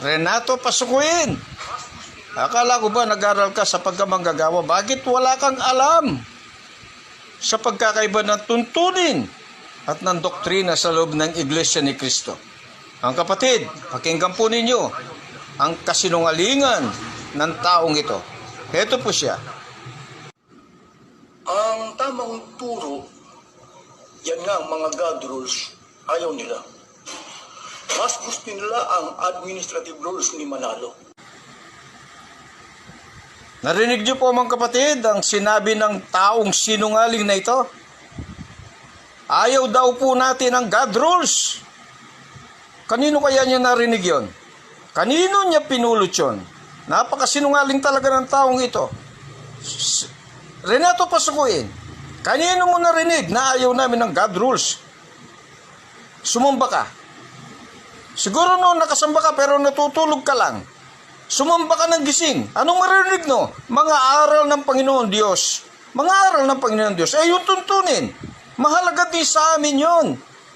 Renato Pasukuin. Akala ko ba nag-aral ka sa pagkamanggagawa? Bakit wala kang alam sa pagkakaiba ng tuntunin at ng doktrina sa loob ng Iglesia ni Kristo? Ang kapatid, pakinggan po ninyo ang kasinungalingan ng taong ito. Heto po siya. Ang tamang turo, yan nga mga God rules, ayaw nila. Mas gusto nila ang administrative rules ni Manalo. Narinig niyo po mga kapatid ang sinabi ng taong sinungaling na ito? Ayaw daw po natin ang God rules. Kanino kaya niya narinig yon? Kanino niya pinulot yon? Napakasinungaling talaga ng taong ito. Renato Pasukuin, kanino mo narinig na ayaw namin ng God rules? Sumumba ka. Siguro noon nakasamba ka pero natutulog ka lang. Sumamba ka ng gising. Anong maririnig no? Mga aral ng Panginoon Diyos. Mga aral ng Panginoon Diyos. Eh, yung tuntunin. Mahalaga din sa amin yon.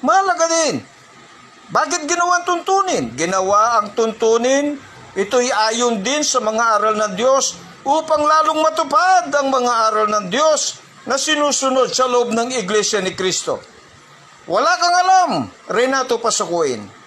Mahalaga din. Bakit ginawa ang tuntunin? Ginawa ang tuntunin. Ito'y ayon din sa mga aral ng Diyos upang lalong matupad ang mga aral ng Diyos na sinusunod sa loob ng Iglesia ni Kristo. Wala kang alam, Renato Pasukuin.